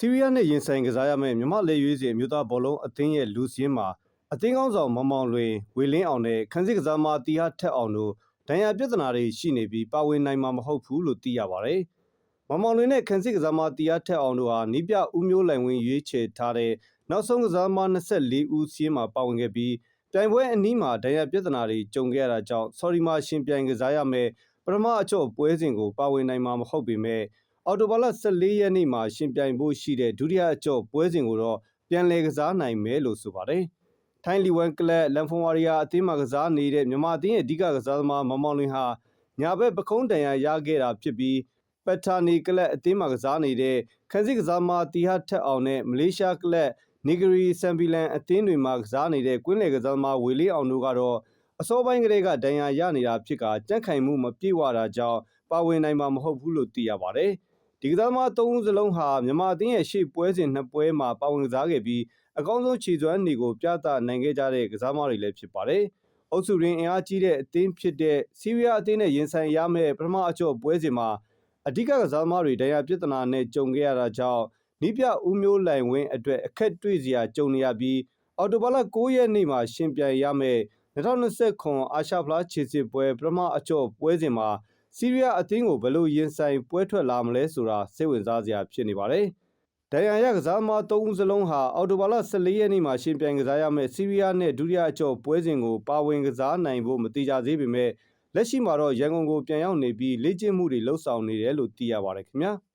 ဆီးရီးယားနဲ့ရင်ဆိုင်ကစားရမယ့်မြမလက်ရွေးစင်အမျိုးသားဘောလုံးအသင်းရဲ့လူစင်းမှာအသင်းကောင်းဆောင်မောင်မောင်လွင်ဝေလင်းအောင်နဲ့ခန်းစစ်ကစားမတီဟာထက်အောင်တို့ဒဏ်ရာပြဿနာတွေရှိနေပြီးပါဝင်နိုင်မှာမဟုတ်ဘူးလို့သိရပါတယ်။မောင်မောင်လွင်နဲ့ခန်းစစ်ကစားမတီဟာထက်အောင်တို့ဟာနီးပြဦးမျိုးလိုင်ဝင်းရွေးချယ်ထားတဲ့နောက်ဆုံးကစားမ24ဦးစီးမှာပါဝင်ခဲ့ပြီးပြိုင်ပွဲအနီးမှာဒဏ်ရာပြဿနာတွေကြုံခဲ့ရတာကြောင့်ဆော်ဒီမှာရှင်ပြိုင်ကစားရမယ့်ပထမအကျော့ပွဲစဉ်ကိုပါဝင်နိုင်မှာမဟုတ်ပေမဲ့ အော်တိုဘာလ14ရက်နေ့မှာရှင်ပြိုင်ဖို့ရှိတဲ့ဒုတိယအကျော့ပွဲစဉ်ကိုတော့ပြန်လည်ကစားနိုင်မယ်လို့ဆိုပါတယ်။ထိုင်းလီဝမ်ကလပ်လန်ဖွန်ဝါရီယာအသင်းမှာကစားနေတဲ့မြန်မာအသင်းရဲ့အဓိကကစားသမားမောင်မောင်လွင်ဟာညာဘက်ပခုံးတန်ရာရခဲ့တာဖြစ်ပြီးပက်တာနီကလပ်အသင်းမှာကစားနေတဲ့ခန်းစစ်ကစားမတီဟာထက်အောင်နဲ့မလေးရှားကလပ်နီဂရီဆမ်ဘီလန်အသင်းတွေမှာကစားနေတဲ့ကွင်းလယ်ကစားသမားဝေလေးအောင်တို့ကတော့အစောပိုင်းကတည်းကဒဏ်ရာရနေတာဖြစ်ကကြန့်ခိုင်မှုမပြေဝတာကြောင့်ပါဝင်နိုင်မှာမဟုတ်ဘူးလို့သိရပါတယ်။ ဒီကစားသမား၃ဦးစလုံးဟာမြန်မာအသင်းရဲ့ရှေ့ပွဲစဉ်နှစ်ပွဲမှာပါဝင်ကစားခဲ့ပြီးအကောင်းဆုံးခြေစွမ်းတွေကိုပြသနိုင်ခဲ့ကြတဲ့ကစားသမားတွေလည်းဖြစ်ပါတယ်။အုပ်စုရင်းအင်အားကြီးတဲ့အသင်းဖြစ်တဲ့ဆီးရီးယားအသင်းနဲ့ရင်ဆိုင်ရမယ့်ပထမအကျော့ပွဲစဉ်မှာအဓိကကစားသမားတွေဒဏ်ရာပြဿနာနဲ့ကြုံခဲ့ရတာကြောင့်နီးပြဦးမျိုးလိုင်ဝင်းအတွက်အခက်တွေ့စရာကြုံနေရပြီးအော်တိုဘာလ9ရက်နေ့မှာရှင်ပြိုင်ရမယ့်2029အာရှဖလားခြေစစ်ပွဲပထမအကျော့ပွဲစဉ်မှာ ဆီးရီးယားအသင်းကိုဘယ်လိုရင်ဆိုင်ပွဲထွက်လာမလဲဆိုတာစိတ်ဝင်စားစရာဖြစ်နေပါတယ်။ဒဏ်ရာရကစားသမား3ဦးစလုံးဟာအော်တိုဘာလ14ရက်နေ့မှာရှင်ပြိုင်ကစားရမယ့်ဆီးရီးယားနဲ့ဒုတိယအကျော့ပွဲစဉ်ကိုပါဝင်ကစားနိုင်ဖို့မတိကျသေးပေမဲ့လက်ရှိမှာတော့ရန်ကုန်ကိုပြန်ရောက်နေပြီးလေ့ကျင့်မှုတွေလှုပ်ဆောင်နေတယ်လို့သိရပါတယ်ခင်ဗျာ။